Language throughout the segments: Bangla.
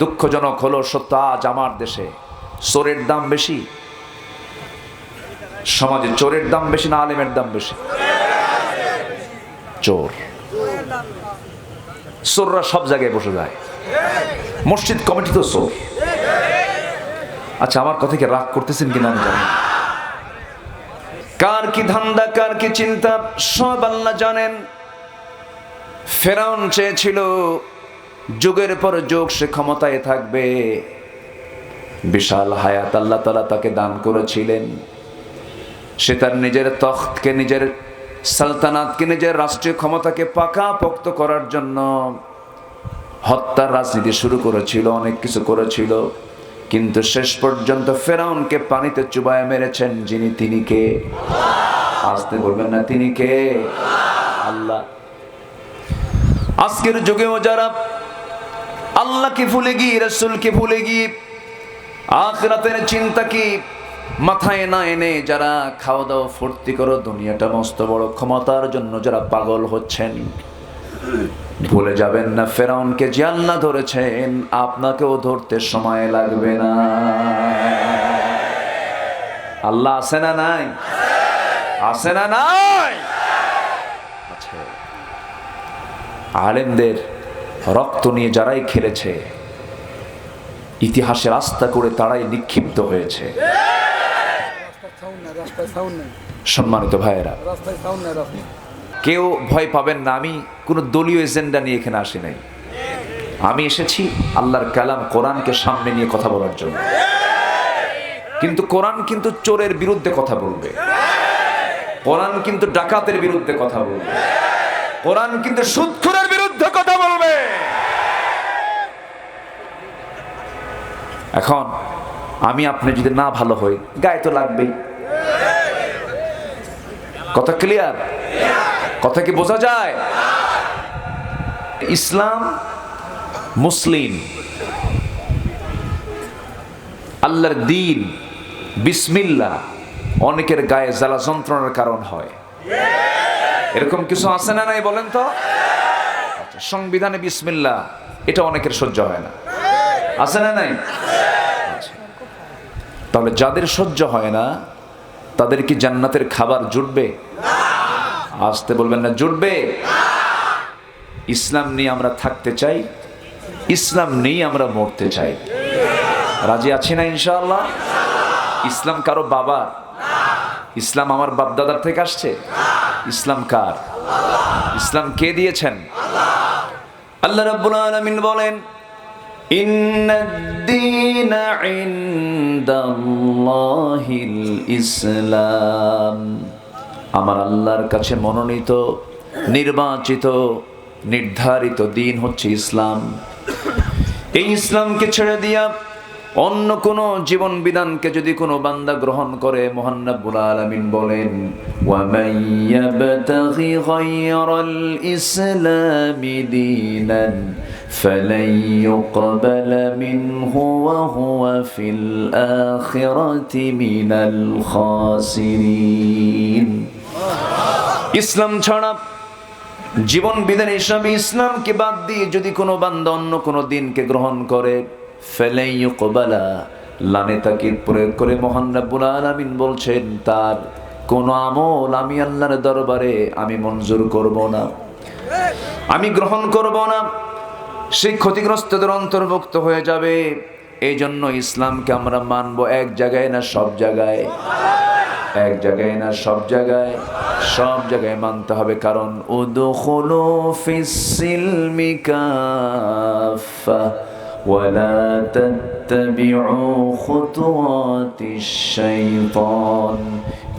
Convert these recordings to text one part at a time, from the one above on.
দুঃখজনক হলো সত্য, আজ আমার দেশে চোরের দাম বেশি, সমাজে চোরের দাম বেশি না আলেমের দাম বেশি। চোর। চোররা সব জায়গায় বসে যায়। মসজিদ কমিটি তো চোর। আচ্ছা আমার কথা কি রাগ করতেছেন কিনা আমি জানি। কার কি ধান্দা, কার কি চিন্তা, সব আল্লাহ জানেন। ফেরাউন চেয়েছিল যুগের পর যুগ সে ক্ষমতায় থাকবে। বিশাল হায়াত আল্লাহ তালা তাকে দান করেছিলেন। সে তার নিজের তখ্তকে, নিজের সালতানাতকে, নিজের রাষ্ট্রীয় ক্ষমতাকে পাকা পোক্ত করার জন্য হত্যার রাজনীতি শুরু করেছিল, অনেক কিছু করেছিল। কিন্তু শেষ পর্যন্ত ফেরাউনকে পানিতে চুবায় মেরেছেন যিনি তিনি কে? আসতে বলবেন না, তিনি কে? আল্লাহ। আজকের যুগেও যারা আল্লাহকে ভুলে গিয়ে, রসুলকে ভুলে গিয়ে, আখরাতের চিন্তা কি? মাথায় না এনে যারা খাওয়া দাওয়া ফুর্তি করো, দুনিয়াটা মস্ত বড় ক্ষমতার জন্য যারা পাগল হচ্ছেন। ভুলে যাবেন না, ফেরাউনকে যে আল্লাহ ধরেছেন, আপনাকেও ধরতে সময় লাগবে না। আল্লাহ আছে না নাই? আছে না নাই? আলেমদের রক্ত নিয়ে যারাই খেলেছে, ইতিহাসে রাস্তা করে তারাই নিক্ষিপ্ত হয়েছে। সম্মানিত ভাইয়েরা, কেউ ভয় পাবেন না, আমি কোনো দলীয় এজেন্ডা নিয়ে এখানে আসি নাই। আমি এসেছি আল্লাহর কালাম কোরআনকে সামনে নিয়ে কথা বলার জন্য। কিন্তু কোরআন কিন্তু চোরের বিরুদ্ধে কথা বলবে। কোরআন কিন্তু ডাকাতের বিরুদ্ধে কথা বলবে। কোরআন কিন্তু সুদখোরের বিরুদ্ধে কথা বলবে এখন আমি আপনি যদি না ভালো হই গায়ে তো লাগবেই। কথা ক্লিয়ার কথা কি বোঝা যায়? ইসলাম মুসলিম। আল্লাহর দিন বিসমিল্লা অনেকের গায়ে জ্বালা যন্ত্রণার কারণ হয়। এরকম কিছু আছে না নাই বলেন তো? আচ্ছা, সংবিধানে বিসমিল্লা এটা অনেকের সহ্য হয় না। আছে না নাই। তাহলে যাদের সহ্য হয় না, তাদের কি জান্নাতের খাবার জুটবে? আসতে বলবেন না, জুটবে। ইসলাম নিয়ে আমরা থাকতে চাই, ইসলাম নিয়ে আমরা মরতে চাই। রাজি আছি না ইনশাআল্লাহ? ইসলাম কারও বাবা? ইসলাম আমার বাপদাদার থেকে আসছে? ইসলাম কার? ইসলাম কে দিয়েছেন? আল্লাহ রাব্বুল আলামিন বলেন ইন্নাদ-দীন ইনদাল্লাহিল ইসলাম আমার আল্লাহর কাছে মনোনীত নির্বাচিত নির্ধারিত দিন হচ্ছে ইসলাম এই ইসলামকে ছেড়ে দিয়া অন্য কোনো জীবন বিধানকে যদি কোনো বান্দা গ্রহণ করে মোহান্নাবুল আলামিন বলেন وَمَن يَبْتَغِ غَيْرَ الْإِسْلَامِ دِينًا فَلَن يُقْبَلَ مِنْهُ وَهُوَ فِي الْآخِرَةِ مِنَ الْخَاسِرِينَ ইসলাম ছাড়া জীবন বিধান হিসাবে ইসলামকে বাদ দিয়ে যদি কোনো বান্দা অন্য কোনো দিনকে গ্রহণ করে ফেলেই কবালা লানে তাকিদ প্রয়োগ করে মহান রাব্বুল আলামিন বলছেন তার কোন আমল আমি আল্লাহর দরবারে আমি মঞ্জুর করব না আমি গ্রহণ করব না সেই ক্ষতিগ্রস্তদের অন্তর্ভুক্ত হয়ে যাবে এই জন্য ইসলামকে আমরা মানবো এক জায়গায় না সব জায়গায় এক জায়গায় না সব জায়গায় সব জায়গায় মানতে হবে কারণ উদখুলু ফিস-সিলমি কাফা ولا تتبعوا خطوات الشيطان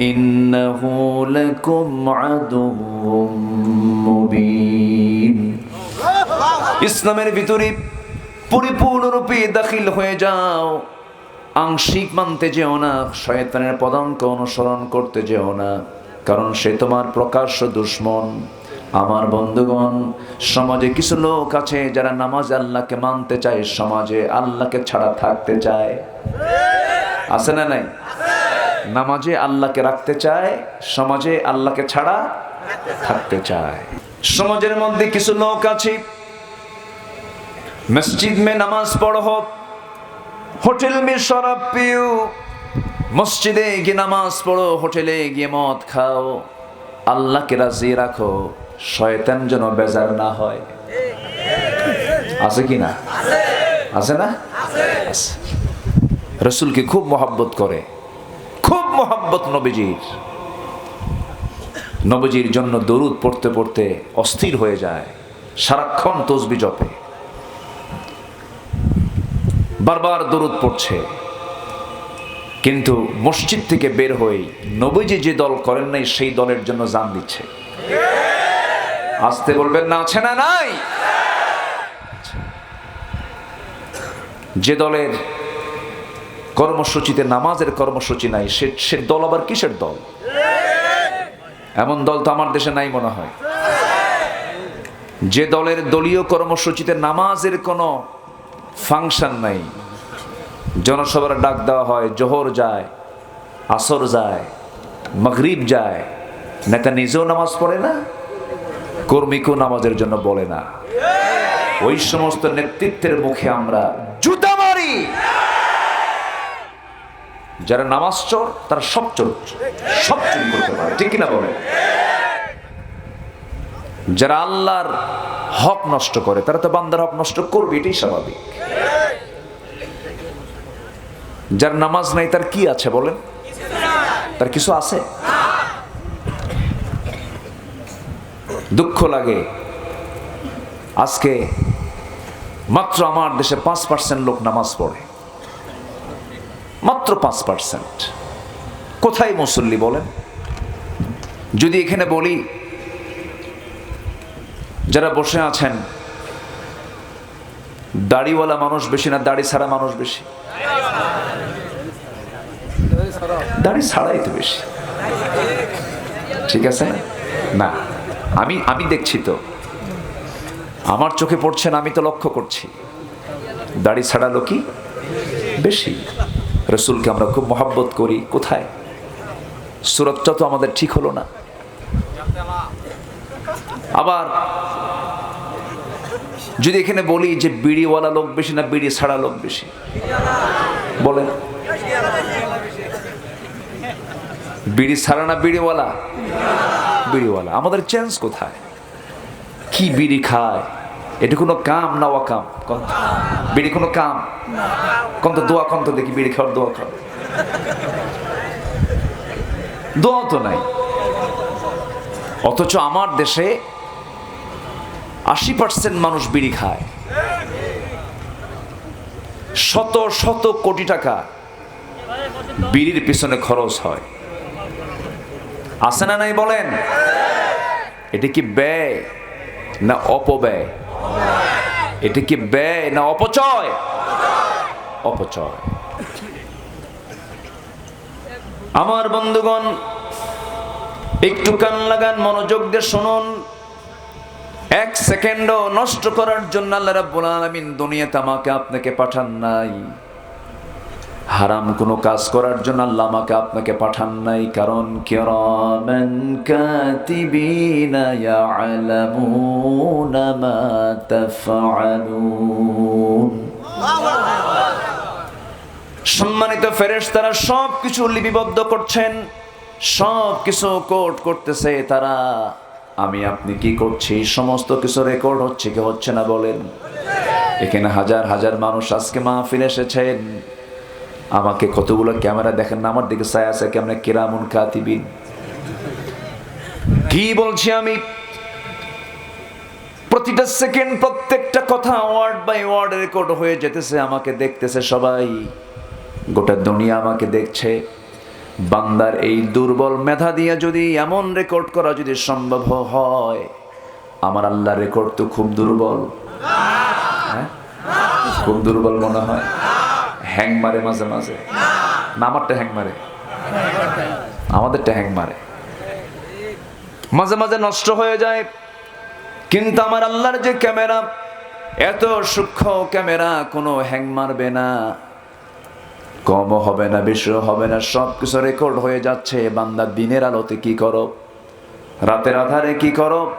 إنه لكم عدو مبين ইসলামের ভিতরে পরিপূর্ণরূপে দাখিল হয়ে যাও। আংশিক মানতে যেও না, শয়তানের পদাঙ্ক অনুসরণ করতে যেও না, কারণ সে তোমার প্রকাশ্য দুশ্মন। আমার বন্ধুগণ, সমাজে কিছু লোক আছে যারা নামাজ আল্লাহকে মানতে চায়, সমাজে আল্লাহকে ছাড়া থাকতে চায়। আছে না নাই? নামাজে আল্লাহকে রাখতে চায়, সমাজে আল্লাহকে ছাড়া থাকতে চায়। সমাজের মধ্যে কিছু লোক আছে मस्जिद में नमाज पढ़ो হোটেল में शराब पियो মসজিদে গিয়ে নামাজ পড়ো হোটেলে গিয়ে মদ খাও আল্লাহকে রাজি রাখো শয়তান যেন বেজার না হয় আছে কি না আছে না আছে রসুলকে খুব মহাব্বত করে খুব মহাব্বত নবীজির নবীজির জন্য দরুদ পড়তে পড়তে অস্থির হয়ে যায় সারাক্ষণ তসবি জপে বারবার দরুদ পড়ছে। কিন্তু মসজিদ থেকে বের হয়ে নবীজি যে দল করেন নাই, সেই দলের জন্য জান দিচ্ছে। আসতে বলবেন না, আছে না নাই? যে দলের কর্মসূচিতে নামাজের কর্মসূচি নাই, সে সে দল আবার কিসের দল? এমন দল তো আমার দেশে নাই মনে হয়। যে দলের দলীয় কর্মসূচিতে নামাজের কোনো ফাংশন নাই জনসভার ডাক দেওয়া হয়, জোহর যায়, আসর যায়, মগরিব যায়। নেতা নিজেও নামাজ পড়ে না? কর্মীকেও নামাজের জন্য বলে না। ওই সমস্ত নেতৃত্বের মুখে আমরা জুতা মারি। যারা নামাজ চোর, তারা সব চোর, সব চুরি করতে পারে। ঠিক কিনা বলে যারা আল্লাহর হক নষ্ট করে, তারা তো বান্দার হক নষ্ট করবে, এটাই স্বাভাবিক। যার নামাজ নাই, তার কি আছে বলেন? তার কিছু আছে? দুঃখ লাগে। আজকে মাত্র আমার দেশে পাঁচ পার্সেন্ট লোক নামাজ পড়ে। মাত্র পাঁচ পার্সেন্ট কোথায় মুসল্লি বলেন? যদি এখানে বলি, যারা বসে আছেন, দাড়িওয়ালা মানুষ বেশি না, দাড়ি ছাড়া মানুষ বেশি। দাড়ি ছাড়াই তো বেশি। ঠিক আছে? না, আমি আমি দেখছি তো। আমার চোখে পড়ছে না, আমি তো লক্ষ্য করছি। দাড়ি ছাড়া লোকই বেশি। রসুলকে আমরা খুব মহাব্বত করি। কোথায়? সুরতটা তো আমাদের ঠিক হলো না। আবার যদি এখানে বলি যে বিড়িওয়ালা লোক বেশি না, বিড়ি ছাড়া লোক বেশি, বলেন। বিড়ি ছাড়া না বিড়িওয়ালা? বিড়িওয়ালা। আমাদের চেঞ্জ কোথায়? কি বিড়ি খায়? এটা কোনো কাম না অকাম বিড়ি কোনো কাম? কম তো দোয়া কন তো দেখি, বিড়ি খাওয়ার দোয়া খাও দোয়া তো নাই। অথচ আমার দেশে আশি পার্সেন্ট মানুষ বিড়ি খায়। শত শত কোটি টাকা বিড়ির পিছনে খরচ হয়। আছে না নাই বলেন? এটা কি ব্যয় না অপব্যয়? এটা কি ব্যয় না অপচয়? অপচয়। আমার বন্ধুগণ, একটু কান লাগান, মনোযোগ দিয়ে শুনুন। এক সেকেন্ডও নষ্ট করার জন্য আল্লাহ রাব্বুল আলামিন দুনিয়াতে আমাকে আপনাকে পাঠান নাই। হারাম কোনো কাজ করার জন্য আল্লাহ আমাকে আপনাকে পাঠান নাই, কারণ কিরামান কাতিবিনা ইয়ালামুনা মা তাফআলুন। সম্মানিত ফেরেশতারা সব কিছু লিপিবদ্ধ করছেন সব কিছু কোড করতেছে তারা। আমি, আপনি কি করছি? সমস্ত কিছু রেকর্ড হচ্ছে কি হচ্ছে না বলেন? এখানে হাজার হাজার মানুষ আজকে মাহফিল এসেছেন। আমাকে কতগুলো ক্যামেরা দেখেন না, আমার দিকে সায় আছে কেমন কেরামুন কাতিবিন। কি বলছি আমি? প্রতিটা সেকেন্ড প্রত্যেকটা কথা ওয়ার্ড বাই ওয়ার্ড রেকর্ড হয়ে যেতেছে, আমাকে দেখতেছে সবাই। গোটা দুনিয়া আমাকে দেখছে। বান্দার এই দুর্বল মেধা দিয়ে যদি এমন রেকর্ড করা যদি সম্ভব হয়, আমার আল্লাহ রেকর্ড তো খুব দুর্বল। হ্যাঁ? খুব দুর্বল মনে হয়। হ্যাং মারে মাঝে মাঝে। না, আমারটা হ্যাং মারে। আমাদেরটা হ্যাং মারে। মাঝে মাঝে নষ্ট হয়ে যায়। কিন্তু আমার আল্লাহর যে ক্যামেরা, এত সূক্ষ্ম ক্যামেরা কোনো হ্যাং মারবে না। কমও হবে না, বেশিও হবে না সব কিছু রেকর্ড হয়ে যাচ্ছে। বান্দা দিনের আলোতে কি করো? রাতের আধারে কি করো?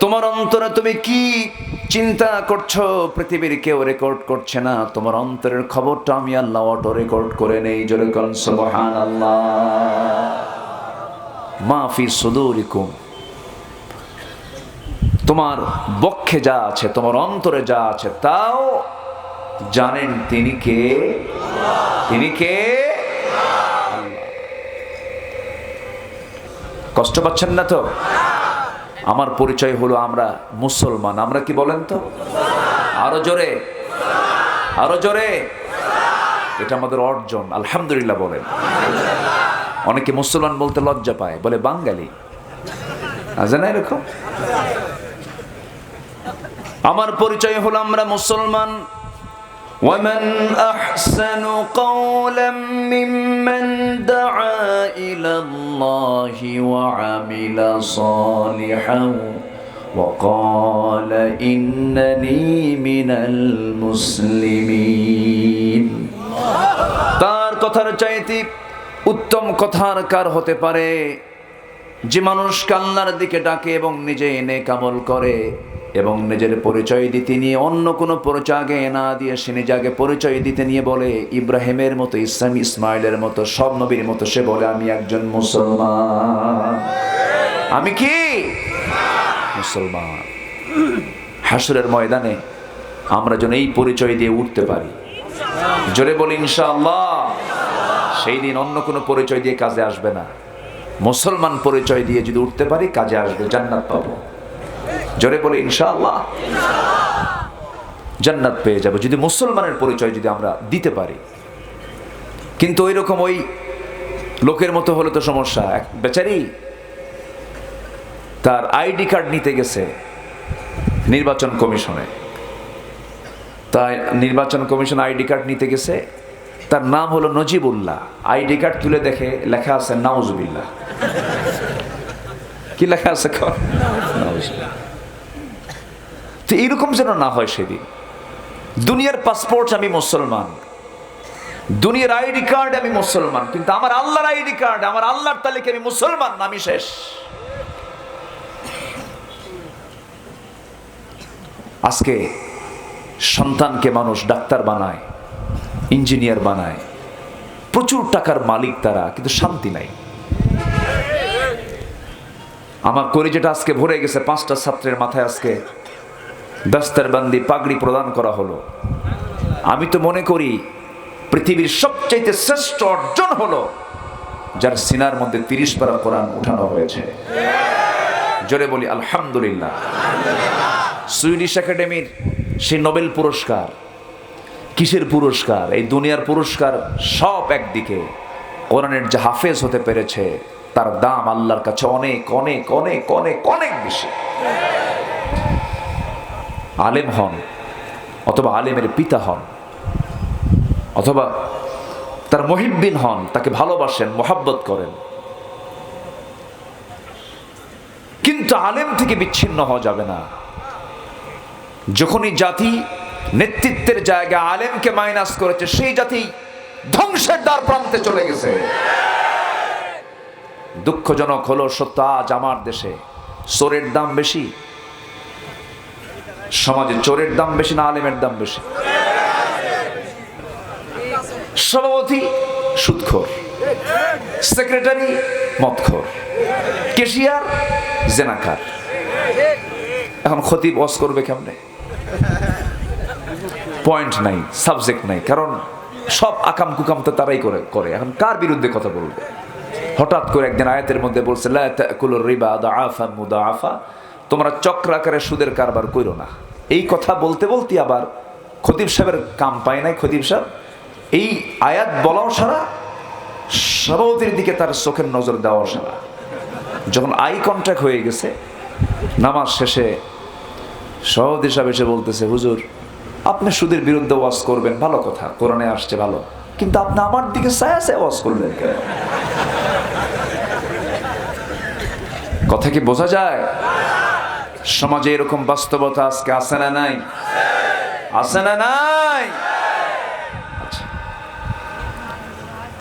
তোমার অন্তরে তুমি কি চিন্তা করছ, পৃথিবীর কেউ রেকর্ড করছে না? তোমার অন্তরের খবরটা আমি আল্লাহ অটো রেকর্ড করে নেই সুবহান আল্লাহ মাফি সুদুরিকুম। তোমার বক্ষে যা আছে, তোমার অন্তরে যা আছে, তাও জানেন তিনি কে? তিনি কে? কষ্ট পাচ্ছেন না তো? আমার পরিচয় হলো আমরা মুসলমান। আমরা কি বলেন তো? আরও জোরে। আরও জোরে। এটা আমাদের অর্জন, আলহামদুলিল্লাহ বলেন। অনেকে মুসলমান বলতে লজ্জা পায়, বলে বাঙালি। আছে না এরকম? আমার পরিচয় হলো আমরা মুসলমান। ومن أحسن قولا ممن دعا إلى الله وعمل صالحا وقال إنني من المسلمين তার কথার চাইতে উত্তম কথার কার হতে পারে যে মানুষ কান্নার দিকে ডাকে এবং নিজে এনে কামল করে এবং নিজের পরিচয় দিতে নিয়ে অন্য কোনো পরিচয় আগে না দিয়ে সে নিজে আগে পরিচয় দিতে নিয়ে বলে, ইব্রাহিমের মতো, ইসলাম ইসমাইলের মতো, সব নবীর মতো সে বলে, আমি একজন মুসলমান। আমি কি? মুসলমান। হাসুরের ময়দানে আমরা যেন এই পরিচয় দিয়ে উঠতে পারি। জোরে বলি, ইনশাআল্লাহ। সেই দিন অন্য কোনো পরিচয় দিয়ে কাজে আসবে না। মুসলমান পরিচয় দিয়ে যদি উঠতে পারি, কাজে আসবে, জান্নাত পাবো। জোরে বলি, ইনশাআল্লাহ। জান্নাত পেয়ে যাব। যদি মুসলমানের পরিচয় যদি আমরা দিতে পারি। কিন্তু ওই রকম ওই লোকের মতো হলে তো সমস্যা। এক বেচারি তার আইডি কার্ড নিতে গেছে নির্বাচন কমিশনে। তাই নির্বাচন কমিশন আইডি কার্ড নিতে গেছে। তার নাম হলো নজিবুল্লাহ। আইডি কার্ড তুলে দেখে লেখা আছে, নাউজুবিল্লাহ। কি লেখা আছে? নাউজুবিল্লাহ। তো এরকম যেন না হয় সেদিন। দুনিয়ার পাসপোর্ট আমি মুসলমান। দুনিয়ার আইডি কার্ড আমি মুসলমান। কিন্তু আমার আল্লাহর আইডি কার্ড আমার আল্লাহর তালিকা আমি মুসলমান না, আমি শেষ। আজকে সন্তানকে মানুষ ডাক্তার বানায় ইঞ্জিনিয়ার বানায়। প্রচুর টাকার মালিক তারা কিন্তু শান্তি নাই। আমার কলিজাটা আজকে ভরে গেছে পাঁচটা ছাত্রের মাথায় আজকে। দাস্তারবান্দি পাগড়ি প্রদান করা হলো। আমি তো মনে করি পৃথিবীর সবচাইতে শ্রেষ্ঠ অর্জন হলো, যার সিনার মধ্যে তিরিশ পারা কোরআন উঠানো হয়েছে। জোরে বলি, আলহামদুলিল্লাহ। সুইডিশ একাডেমির সেই নোবেল পুরস্কার। কিসের পুরস্কার? এই দুনিয়ার পুরস্কার সব একদিকে। কোরআনের যে হাফেজ হতে পেরেছে, তার দাম আল্লাহর কাছে অনেক অনেক অনেক অনেক অনেক বেশি। আলেম হন, অথবা আলেমের পিতা হন, অথবা তার মহিব্বিন হন, তাকে ভালোবাসেন, মোহাব্বত করেন। কিন্তু আলেম থেকে বিচ্ছিন্ন হওয়া যাবে না। যখনই জাতি নেতৃত্বের জায়গা আলেমকে মাইনাস করেছে, সেই জাতি ধ্বংসের দ্বার প্রান্তে চলে গেছে। দুঃখজনক হলো সত্য, আজ আমার দেশে সোরের দাম বেশি সমাজে চোরের দাম বেশি না আলেমের দাম বেশি? সভাপতি সুদখোর, সেক্রেটারি মদখোর, কেশিয়ার জেনাকার। এখন ক্ষতি বস করবে কেমনে? পয়েন্ট নাই সাবজেক্ট নাই, কারণ সব আকাম কুকাম তো তারাই করে করে। এখন কার বিরুদ্ধে কথা বলবে? হঠাৎ করে একদিন আয়াতের মধ্যে বলছে, লা তাকুলুর রিবা দাআফা মুদাআফা। তোমরা চক্রাকারে সুদের কারবার কইরো না। এই কথা বলতে বলতে আবার খতিব সাহেবের কাম পায় নাই, খতিব সাহেব। এই আয়াত বলাও সারা, সভাপতির দিকে তার চোখের নজর দেওয়া সারা। যখন আই কন্ট্যাক্ট হয়ে গেছে, নামাজ শেষে সভাপতি সাহেব এসে বলতেছে, হুজুর, আপনি সুদের বিরুদ্ধে ওয়াজ করবেন, ভালো কথা, কোরআনে আসছে ভালো। কিন্তু আপনি আমার দিকে সায়া সায়া ওয়াজ করলেন কেন? কথা কি বোঝা যায়? সমাজে এরকম বাস্তবতা আজকে আসে না নাই? আসে না নাই? আচ্ছা।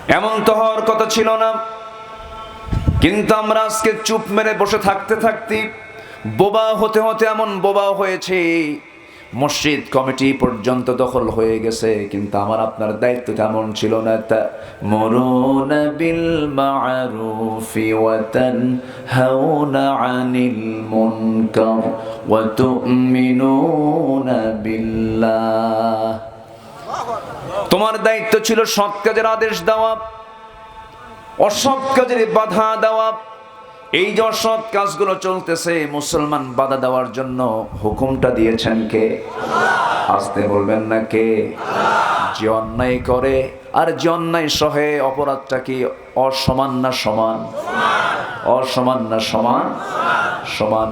এমন তো হওয়ার কথা ছিল না। কিন্তু আমরা আজকে চুপ মেরে বসে থাকতে থাকতে বোবা হতে হতে এমন বোবা হয়েছে। মসজিদ কমিটি পর্যন্ত দখল হয়ে গেছে, কিন্তু আমার আপনার দায়িত্ব তেমন ছিল না। তা মরুন বিল মারুফি ওয়া তানহাউনা আনিল মুনকার ওয়া তুমিনুনা তোমার দায়িত্ব ছিল সৎ কাজের আদেশ দেওয়া, অসৎ কাজের বাধা দেওয়া এই যে অসৎ কাজগুলো চলতেছে, মুসলমান বাধা দেওয়ার জন্য হুকুমটা দিয়েছেন কে? আসতে বলবেন না কে? যে অন্যায় করে, আর যে অন্যায় সহে অপরাধটা কি অসমান না সমান? অসমান না সমান? সমান।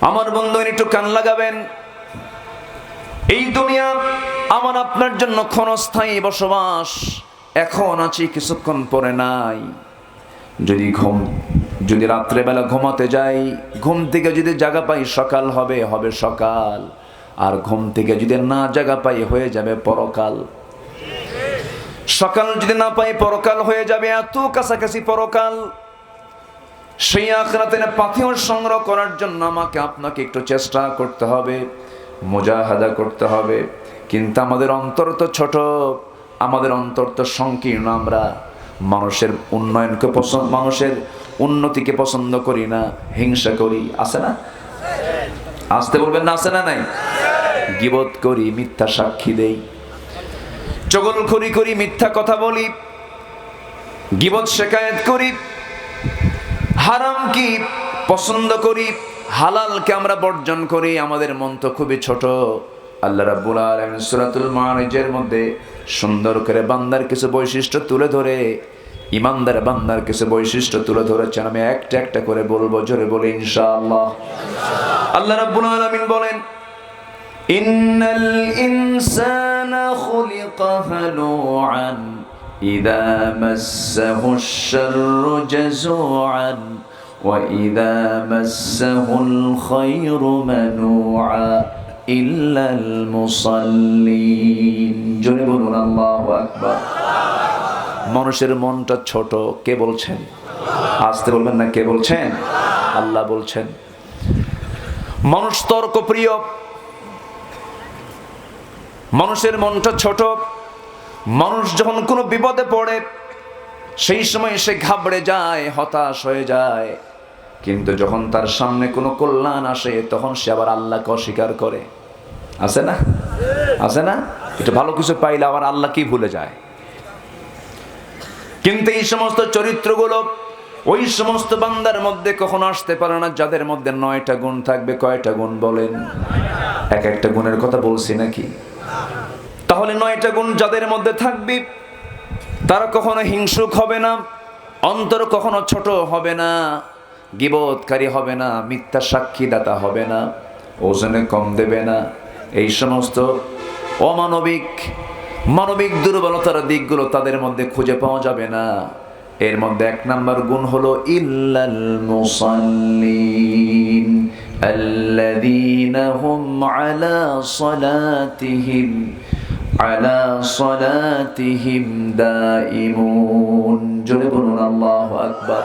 আমার বন্ধু একটু কান লাগাবেন। এই দুনিয়া আমার আপনার জন্য ক্ষণস্থায়ী বসবাস, এখন আছি কিছুক্ষণ পরে নাই। যদি ঘুম, যদি রাত্রেবেলা ঘুমাতে যাই, ঘুম থেকে যদি জায়গা পাই সকাল হবে হবে সকাল। আর ঘুম থেকে যদি না জায়গা পাই হয়ে যাবে পরকাল। সকাল যদি না পাই পরকাল হয়ে যাবে এত কাছাকাছি পরকাল। সেই আখরাতের পাথিও সংগ্রহ করার জন্য আমাকে আপনাকে একটু চেষ্টা করতে হবে, মুজাহাদা করতে হবে। কিন্তু আমাদের অন্তর তো ছোট, আমাদের অন্তর তো সংকীর্ণ আমরা। মানুষের উন্নয়নকে পছন্দ, মানুষের উন্নতিকে পছন্দ করি না, হিংসা করি, আছে না? আসতে বলবেন না, আছে না নাই? গিবত করি, মিথ্যা সাক্ষী দেই। চগল খড়ি করি, মিথ্যা কথা বলি। গিবত শেখায়ত করি। হারাম কি পছন্দ করি? হালালকে আমরা বর্জন করি। আমাদের মন তো খুবই ছোট। আল্লাহ রাব্বুল আলামিন সূরাতুল মারিজের মধ্যে সুন্দর করে বান্দার কিছু বৈশিষ্ট্য তুলে ধরে ইমানদার বান্দার কিছু বৈশিষ্ট্য তুলে ধরেছেন। আমি একটা একটা করে বলব, জোরে বলে ইনশাআল্লাহ। আল্লাহ রাব্বুল আলামিন বলেন, ইন্নাল ইনসানা খুলিকা হালুআন اذا مسه الشر جزوعا ওয়া مسه الخير منوعا ইল্লাল মুসাল্লিন। জোরে বলুন, আল্লাহু আকবার। মানুষের মনটা ছোট, কে বলছেন? আসতে বলবেন না, কে বলছেন? আল্লাহ বলছেন। মানুষ তর্ক প্রিয় মানুষের মনটা ছোট। মানুষ যখন কোনো বিপদে পড়ে, সেই সময় সে ঘাবড়ে যায়, হতাশ হয়ে যায়। কিন্তু যখন তার সামনে কোনো কল্যাণ আসে, তখন সে আবার আল্লাহকে অস্বীকার করে। আছে না? আছে না? এটা ভালো কিছু পাইলে আবার আল্লাহ কি ভুলে যায়? কিন্তু এই সমস্ত চরিত্রগুলো ওই সমস্ত বান্দার মধ্যে কখনো আসতে পারে না, যাদের মধ্যে নয়টা গুণ থাকবে, কয়টা গুণ বলেন? এক একটা গুণের কথা বলছি নাকি? তাহলে নয়টা গুণ যাদের মধ্যে থাকবে, তারা কখনো হিংসুক হবে না, অন্তর কখনো ছোট হবে না, গিবোধকারী হবে না, মিথ্যা সাক্ষীদাতা হবে না, ওজনে কম দেবে না এই সমস্ত অমানবিক মানবিক দুর্বলতার দিকগুলো তাদের মধ্যে খুঁজে পাওয়া যাবে না এর মধ্যে এক নাম্বার গুণ হলো ইল্লাল মুসাল্লিন الذين هم على صلاتهم على صلاتهم دائمون জোরে বলুন আল্লাহু আকবার